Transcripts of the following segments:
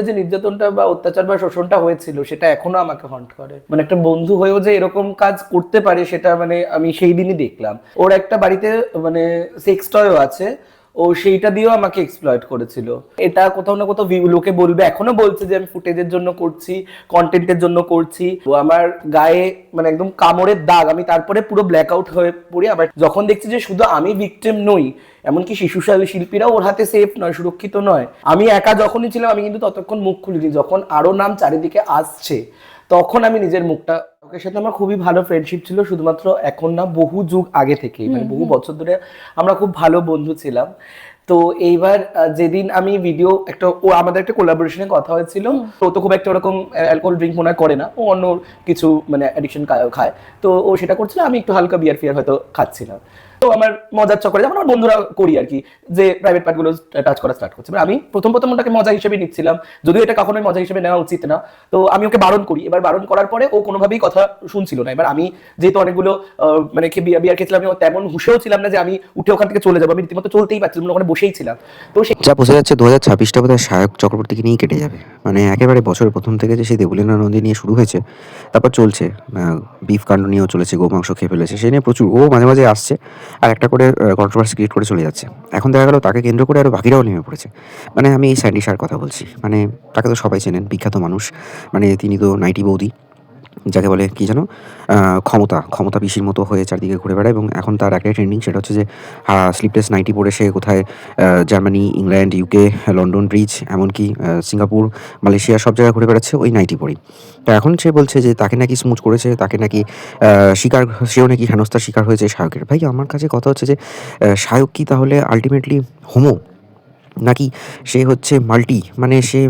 যে নির্যাতনটা বা অত্যাচার বা শোষণটা হয়েছিল, সেটা এখনও আমাকে হন্ট করে। মানে একটা বন্ধু হয়েও যে এরকম কাজ করতে পারে, সেটা মানে আমি সেই দিনই দেখলাম। ওর একটা বাড়িতে মানে সেক্স টয়ও আছে। ও সেইটা দিয়েও আমাকে এক্সপ্লয়েট করেছিল। এটা কোথাও না কোথাও লোকে বলবে, এখনও বলছে যে আমি ফুটেজের জন্য করছি কন্টেন্টের জন্য করছি। ও আমার গায়ে মানে একদম কামড়ের দাগ, আমি তারপরে পুরো ব্ল্যাক আউট হয়ে পড়ি। আবার যখন দেখছি যে শুধু আমি ভিকটিম নই, এমনকি শিশু শৈলী শিল্পীরাও ওর হাতে সেফ নয়, সুরক্ষিত নয়। আমি একা যখনই ছিলাম, আমি কিন্তু ততক্ষণ মুখ খুলিনি। যখন আরও নাম চারিদিকে আসছে, তখন আমি নিজের মুখটা ওকে সাথে আমার খুবই ভালো ফ্রেন্ডশিপ ছিল শুধুমাত্র এখন না বহু যুগ আগে থেকে মানে বহু বছর ধরে আমরা খুব ভালো বন্ধু ছিলাম। তো এইবার যেদিন আমি ভিডিও একটা ও আমাদের একটা কোলাবোরেশনে কথা হয়েছিল তো ও তো খুব একটা ওরকম অ্যালকোহল ড্রিঙ্ক মনে হয় করে না ও অন্য কিছু মানে অ্যাডিকশন খায় তো ও সেটা করছিল আমি একটু হালকা বিয়ার ফিয়ার হয়তো খাচ্ছিলাম। তো আমার মজার চক্করে, যেমন আমার বন্ধুরা করি আর কি, যে প্রাইভেট পার্টগুলো টাচ করা স্টার্ট করছে। আমি প্রথম প্রথম ওটাকে মজা হিসেবে নিচ্ছিলাম, যদিও এটা কখনোই মজা হিসেবে নেওয়া উচিত না। তো আমি ওকে বারণ করি। এবার বারণ করার পরে ও কোনোভাবেই কথা শুনছিল না। এবার আমি যেহেতু অনেকগুলো মানে বিয়ার খেয়েছিলাম তেমন হুশেও ছিলাম না যে আমি উঠে ওখান থেকে চলে যাব। আমি রীতিমতো চলতেই পারছিলাম ওখানে বসেই ছিলাম। তো সে যা বোঝা যাচ্ছে দু হাজার ছাব্বিশটা বোধ হয় সায়ক চক্রবর্তীকে নিয়েই কেটে যাবে। মানে একেবারে বছরের প্রথম থেকে যে সেই দেবলীনা নদী নিয়ে শুরু হয়েছে, তারপর চলছে। বিফ কাণ্ড নিয়েও চলেছে, গোমাংস খেয়ে ফেলেছে, সে নিয়ে প্রচুর ও মাঝে মাঝে আসছে। আর একটা করে কন্ট্রোভার্সি ক্রিয়েট করে চলে যাচ্ছে। এখন দেখা গেল তাকে কেন্দ্র করে আরও বাকিরাও নেমে পড়েছে। মানে আমি এই স্যান্ডি সার কথা বলছি। মানে তাকে তো সবাই চেনেন, বিখ্যাত মানুষ। মানে তিনি তো নাইটি বৌদি। যাকে বলে কি যেন ক্ষমতা ক্ষমতা পিসির মতো হয়ে চারদিকে ঘুরে বেড়ায় এবং এখন তার একটাই ট্রেন্ডিং সেটা হচ্ছে যে স্লিপলেস নাইটি পরে সে কোথায় Germany England UK London Bridge এমনকি সিঙ্গাপুর মালয়েশিয়া সব জায়গায় ঘুরে বেড়াচ্ছে ওই নাইটি পরেই তো এখন সে বলছে যে, তাকে নাকি স্মুচ করেছে, তাকে নাকি শিকার, সেও নাকি হেনস্থার শিকার হয়েছে শায়কের ভাই, আমার কাছে কথা হচ্ছে যে শায়ক কি তাহলে আলটিমেটলি হোমো নাকি সে হচ্ছে মাল্টি? মানে সে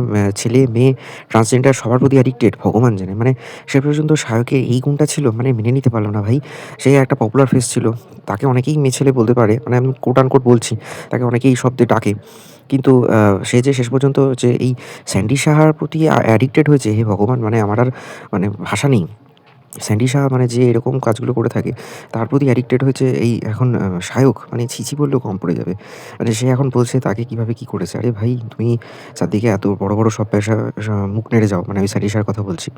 ছেলে, মেয়ে ট্রান্সজেন্ডার সবার প্রতি অ্যাডিক্টেড ভগবান জানে। মানে সে পর্যন্ত শায়কের এই গুণটা ছিল মানে মেনে নিতে পারল না ভাই। সে একটা পপুলার ফেস ছিল। তাকে অনেকেই মেয়ে ছেলে বলতে পারে মানে আমি কোট আনকোট বলছি, তাকে অনেকেই শব্দে ডাকে। কিন্তু সে যে শেষ পর্যন্ত যে এই স্যান্ডি সাহার প্রতি অ্যাডিক্টেড হয়েছে, হে ভগবান মানে আমার আর মানে ভাষা নেই। স্যান্ডি সাহা মানে যে এরকম কাজগুলো করে থাকে, তার প্রতি অ্যাডিক্টেড হয়েছে এই এখন সায়ক মানে ছিচি বললেও কম পড়ে যাবে। মানে সে এখন বলছে তাকে কীভাবে কি করেছে। আরে ভাই, তুমি চারদিকে এত বড় বড় সব পেশা মুখ নেড়ে যাও। মানে আমি স্যারিসার কথা বলছি।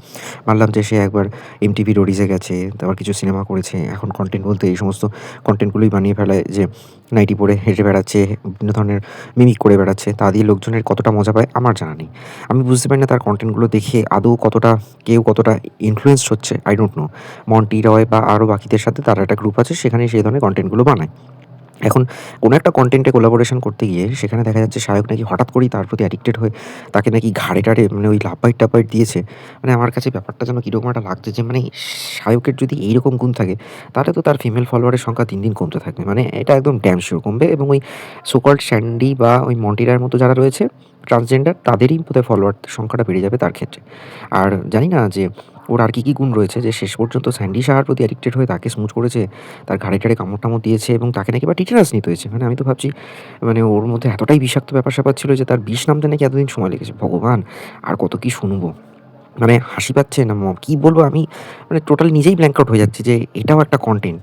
মানলাম যে সে একবার এমটিভি রোডিজে গেছে, তারপর কিছু সিনেমা করেছে। এখন কন্টেন্ট বলতে এই সমস্ত কন্টেন্টগুলোই বানিয়ে ফেলায় যে নাইটি পরে হেঁটে বেড়াচ্ছে, বিভিন্ন ধরনের মিমিক করে বেড়াচ্ছে। তা দিয়ে লোকজনের কতটা মজা পায় আমার জানা নেই। আমি বুঝতে পারি না তার কন্টেন্টগুলো দেখে আদৌ কতটা, কেউ কতটা ইনফ্লুয়েসড হচ্ছে। I don't know Monti Roy বা আরও বাকিদের সাথে তারা একটা গ্রুপ আছে সেখানে সেই ধরনের কন্টেন্টগুলো বানায়। এখন কোনো একটা কন্টেন্টে কোলাবোরেশন করতে গিয়ে সেখানে দেখা যাচ্ছে শায়ক নাকি হঠাৎ করেই তার প্রতি অ্যাডিক্টেড হয়ে তাকে নাকি ঘাড়ে টাড়ে মানে ওই লাভবাইট টাপাইট দিয়েছে। মানে আমার কাছে ব্যাপারটা যেন কীরকম একটা লাগছে যে মানে শায়কের যদি এইরকম গুণ থাকে, তাহলে তো তার ফিমেল ফলোয়ারের সংখ্যা দিন দিন কমতে থাকবে। মানে এটা একদম ড্যাম শিওর কমবে এবং ওই সুকল্ড স্যান্ডি বা ওই মন্টিরার মতো যারা রয়েছে ট্রান্সজেন্ডার তাদেরই বোধহয় ফলোয়ার সংখ্যাটা বেড়ে যাবে তার ক্ষেত্রে। আর জানি না যে ওর আর কী কী গুণ রয়েছে যে শেষ পর্যন্ত স্যান্ডি সাহার প্রতি অ্যাডিক্টেড হয়ে তাকে স্মুচ করেছে, তার ঘাড়ে টাড়ে কামড় টামড় দিয়েছে এবং তাকে নাকি বা টিটেনাস নিতে হয়েছে। মানে আমি তো ভাবছি মানে ওর মধ্যে এতটাই বিষাক্ত ব্যাপার স্যাপার ছিল যে তার বিষ নামতে নাকি এতদিন সময় লেগেছে। ভগবান, আর কত কি শুনব? মানে হাসি পাচ্ছে না কি বলব আমি? মানে টোটালি নিজেই ব্ল্যাঙ্ক আউট হয়ে যাচ্ছে যে এটাও একটা কন্টেন্ট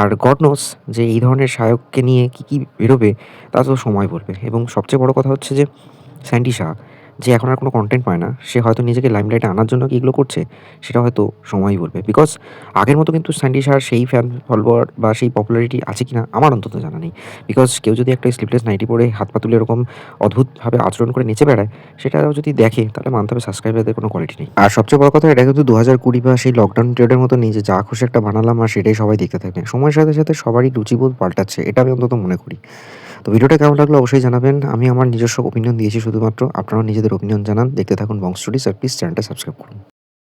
আর গড নোস যে এই ধরনের সায়ককে নিয়ে কি কি বেরোবে, তা তো সময় বলবে। এবং সবচেয়ে বড় কথা হচ্ছে যে, স্যান্ডি যে এখন আর কোনো কন্টেন্ট পায় না, সে হয়তো নিজেকে লাইমলাইটে আনার জন্য কি এগুলো করছে, সেটা হয়তো সময়ই বলবে। বিকজ আগের মতো কিন্তু স্যান্ডি শাহর সেই ফ্যান ফলোয়ার বা সেই পপুলারিটি আছে কিনা, আমার অন্তত জানা নেই। বিকজ কেউ যদি একটা স্লিপলেস নাইটি পরে হাত পা তুলে এরকম অদ্ভুতভাবে আচরণ করে নেচে বেড়ায়, সেটা যদি দেখে, তাহলে মানতে হবে সাবস্ক্রাইবারদের কোনো কোয়ালিটি নেই। আর সবচেয়ে বড় কথা, এটা কিন্তু দু হাজার কুড়ি বা সেই লকডাউন পিরিয়ডের মতো যে যা খুশি একটা বানালাম আর সেটাই সবাই দেখতে থাকবে। সময়ের সাথে সাথে সবারই রুচিবোধ পাল্টাচ্ছে, এটা আমি অন্তত মনে করি। তো ভিডিওটা কেমন লাগল অবশ্যই জানাবেন। আমি আমার নিজস্ব ওপিনিয়ন দিয়েছি শুধুমাত্র। আপনারাও নিজেদের ওপিনিয়ন জানান। দেখতে থাকুন বংশ স্টুডিস আর প্লিজ চ্যানেলটা সাবস্ক্রাইব করুন।